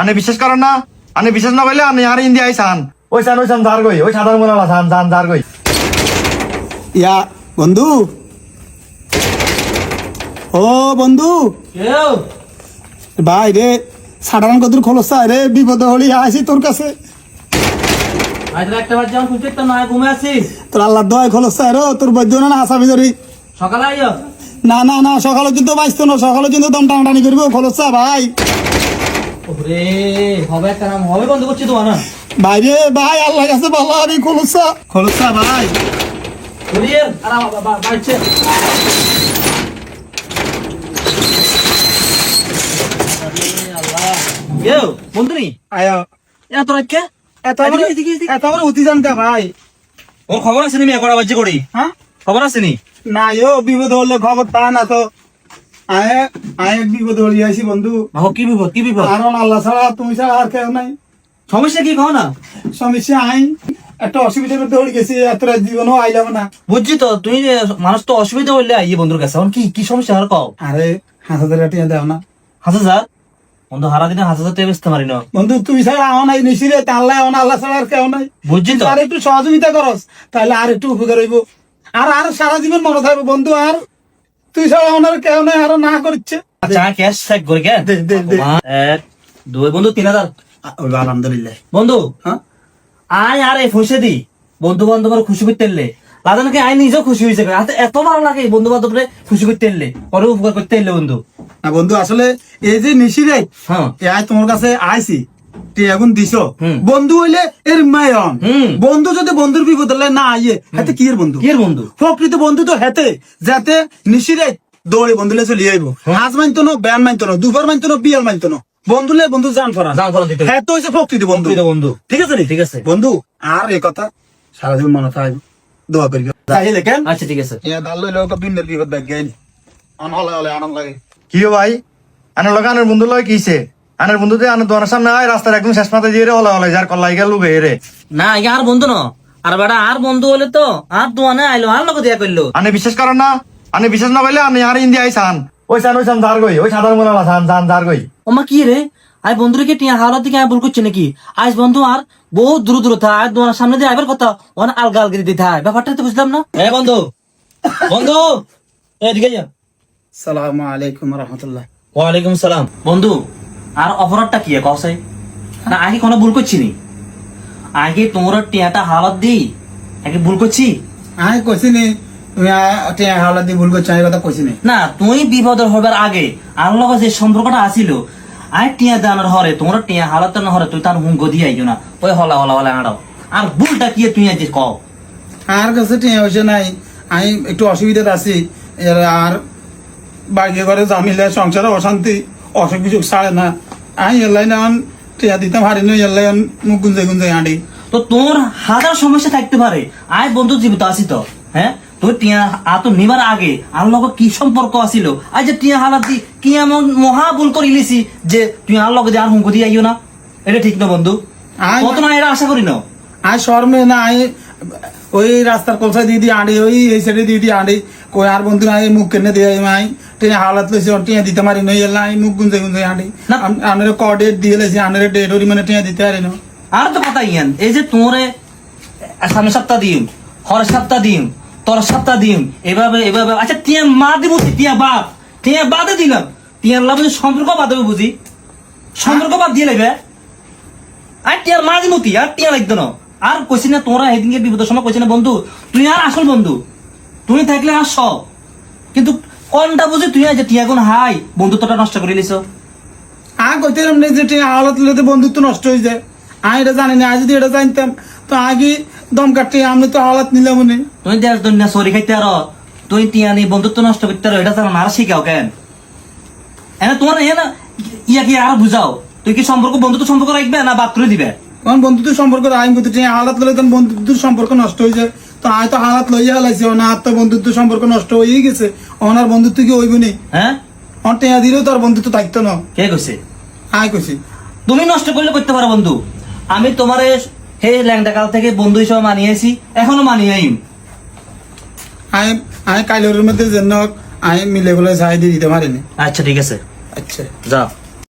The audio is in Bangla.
আনে বিশ্বাস করেন না আনে বিশ্বাস না করলে আপনি আর ইন্ডিয়া আইসান। ওই সান ওই সান যার গই ওই সাধারণ মনে সান সান যার গই ইয়া বন্ধু? ও বন্ধু? ভাই রে সাধারণ কদুর খোলসা রে বিপদ হলি আসি তোর কাছে। তোর আল্লাহ দয় খোলসা রে তোর বৈদ্য না হাসাবি ধরি। সকালে না না না সকালে কিন্তু বাইসতো না সকালে কিন্তু দম টানাটানি করব খোলসা ভাই। ওরে হবে একটা নাম হবে বন্ধ করছি তো না ভাই ভাই আল্লাহ কাছে ভালো আমি খোলসা। খোলসা ভাই। আর বাবা কেউ আয়া। কে? এত। এত ওর খবর আছে নি মেয়ে করা বাজ্যে করি? হ্যাঁ? খবর আছে নি? না বিপদ হলে খবর তা না তো। আয় আয় বিপদ হলি আইছি বন্ধু। কি বিপদ কি বিপদ? কারণ আল্লাহ ছাড়া তুমি ছাড়া আর কেউ নাই। সমস্যা কি কও না? সমস্যা আই একটা অসুবিধার মধ্যে হয়ে গেছি এত রাত জীবনও আইলাম না। বুঝছি তো তুমি মানুষ তো অসুবিধা হইলে আইয়ে বন্ধুর কাছে এখন কি কি সমস্যা আর কও? আরে হাত হাজার টিয়া দেও না। হাজার বন্ধু হারা দিনে হাজার হাজার টাকা বেচতে পারি না। বন্ধু তুই ছাড়া নাই আল্লাহ ছাড়া আর কেউ নাই। বুঝছি তো। আর একটু সহযোগিতা করস তাহলে আর একটু উপকার হইব। আর আর সারা জীবন মনে থাকবে বন্ধু আর তুই ছাড়া কেউ নাই আর না করছে চা ক্যাশ চেক করে কে? দে, দে, দে। এক দুই বন্ধু তিন হাজার। আলহামদুলিল্লাহ। বন্ধু হ্যাঁ? আয় আরে ফুসে দি। বন্ধু বান্ধব খুশি করতে এলে। লাদানকে আয় নিজেও খুশি হয়েছে হাতে এত ভালো লাগে বন্ধু বান্ধব খুশি করতে এলে। পরে উপকার করতে এলে বন্ধু। না বন্ধু আসলে এই যে নিশিরে হ্যাঁ। আয় তোমার কাছে আইছি। এখন দিছ? বন্ধু হইলে এর মায়ন বন্ধু যদি বন্ধুর বিপদ হলে না আইয়ে হাতে কি এর বন্ধু? কি বন্ধু? প্রকৃত বন্ধু তো হেতে যাতে নিশিরে দৌড়ে বন্ধুলে চলে আইব। আজ মানতো না ব্যান মানতো না দুবার মানতো না বিয়াল মানতো না। বন্ধুলে বন্ধু জান ফরা জান ফরান দিতে। হ্যাঁ তো হইছে প্রকৃত বন্ধু। বন্ধু। ঠিক আছে ঠিক আছে। বন্ধু আর এই কথা সারা জীবন মনে থাকবে দোয়া করি। তাইলে কেন? আচ্ছা ঠিক আছে। ইয়া দাল লইলে ওকে বিন্দের বিপদ ব্যাগ গাইনি অন হলে আনন্দ লাগে। কি ভাই? আনের লগে বন্ধু লয় কিছে? আনের বন্ধু দিয়ে আনের দোকানের সামনে আয় রাস্তার একদম শেষ মাথায় দিয়ে রে হলা হলা যার কল্লাই গেল লুগে রে। না ইয়া আর বন্ধু না। আর বেটা আর বন্ধু হলে তো আর দোয়ানে আইলো আর লোক দিয়া করল আনে বিশ্বাস করেন না আনে বিশ্বাস না করলে আপনি আর ইন্ডিয়া আইসান ওই সান ওই সান যার গই ওই সাধারণ মনে সান সান যার গই। ওমা কি রে? আই বন্ধুরে কি টিয়া হাওলার দিকে ভুল করছে নাকি? আজ বন্ধু আর বহুত দূর দূর থা আর দোয়ার সামনে দিয়ে আইবার কথা ওনা আলগা আলগি দিতে হয় ব্যাপারটা তো বুঝলাম না। এ বন্ধু বন্ধু এদিকে যা সালামু আলাইকুম রহমতুল্লাহ। ওয়ালাইকুম সালাম। বন্ধু আর অপরাধটা কি কসাই না আগে কোনো ভুল করছি নি। আগে তোমরা টিয়াটা হাওলাত দি আগে ভুল করছি? আমি কইছি নি টিয়া হাওলা দিয়ে ভুল করছ আমি কথা কইছি নি। না তুই বিপদ হবার আগে আর লগে যে সম্পর্কটা আসিল টিয়া দানোর হরে তোমরা টিয়া হালাত না হরে তুই তার হুঙ্গ দিয়ে আইও না। ওই হলা হলা হলা আড়াও। আর ভুলটা কি তুই আজ কও? আর কাছে টিয়া নাই আমি একটু অসুবিধাতে আছি আর বাড়িতে ঘরে জামিলে সংসারে অশান্তি। অসুখ বিসুখ ছাড়ে না। আমি এলাই না টিয়া দিতাম হারি নই এলাই মুখ গুঞ্জে গুঞ্জে আঁটি। তো তোর হাজার সমস্যা থাকতে পারে। আয় বন্ধু জীবিত আছি তো হ্যাঁ? তুই টিয়া আত নিবার আগে কি সম্পর্ক আছিল? আজ যে টিয়া হালাত কি এমন মহা ভুল করে লিছি যে তুই আর লগে যে আর হুঙ্গ দিয়ে আইও না? এটা ঠিক না বন্ধু। আয়- কত না এটা আশা করি না। আয় শর্মে না আমি ওই রাস্তার কলসা দিয়ে দিয়ে আঁটি ওই এই সাইডে দিয়ে দিয়ে আঁটি। কই আর বন্ধু নাই মুখ কেনে দিয়ে আমি টিয়া হালাত লইছি ওর টিয়া দিতে পারি নই এলাই মুখ গুঞ্জে গুঞ্জে আঁটি না। আনের ক ডেট দিয়ে লেছি আনের ডেট ওরি মানে টিয়া দিতে পারি না। আর তো কথা ইয়ান এই যে তোরে সামনে সপ্তাহ দিম হর সপ্তাহ দিম তোর সপ্তাহ দিম এভাবে এভাবে আচ্ছা টিয়া মা দিব টিয়া বাপ টিয়া বাদে দিলাম। টিয়ার লাভ সম্পর্ক বাদ হবে বুঝি সম্পর্ক বাদ দিয়ে লাগবে। আর টিয়ার মা দিব তি আর টিয়া লাগতো না। আর কইছি না তোরা সেদিনকে বিপদের সময় কইছি না বন্ধু তুই আর আসল বন্ধু। তুমি থাকলে আর সব কিন্তু কোনটা বুঝি তুই আজ টিয়া কোন হাই? বন্ধুত্বটা নষ্ট করে লিছ আ কইতে নেই যে টিয়া হাওলাত লইতে বন্ধুত্ব নষ্ট হয়ে যায়। আমি এটা জানি না আজ যদি এটা জানতাম তো আগে দম কাটতে আমি তো হাওলাত নিলাম মনে তুই দেশ দুনিয়া সরি খাইতে আরও। তুই তিয়ানি বন্ধুত্ব নষ্ট করতে আরও এটা তারা মারা শিখাও কেন? এনে তোমার এ না ইয়া কি আর বুঝাও। তুই কি সম্পর্ক বন্ধুত্ব সম্পর্ক রাখবে না বাদ করে দিবে? কারণ বন্ধুত্ব সম্পর্ক আইন করতে টিয়া হাওলাত লইলে তখন বন্ধুত্বের সম্পর্ক নষ্ট হয়ে যায়। তো আয় তো হালাত লইয়া হালাইছে না আর তো বন্ধুত্ব সম্পর্ক নষ্ট হয়েই গেছে। ওনার বন্ধুত্ব কি হইব নি? হ্যাঁ? অন টেয়া দিলেও তার বন্ধুত্ব থাকতো না। কে কইছে? আয় কইছি। তুমি নষ্ট করলে করতে পারো বন্ধু। আমি তোমার হে ল্যাংটা কাল থেকে বন্ধু হিসেবে মানিয়েছি এখনও মানিয়ে আই আয় কাইলের মধ্যে যেন আয় মিলে বলে যাই দিয়ে দিতে পারিনি। আচ্ছা ঠিক আছে। আচ্ছা। যাও।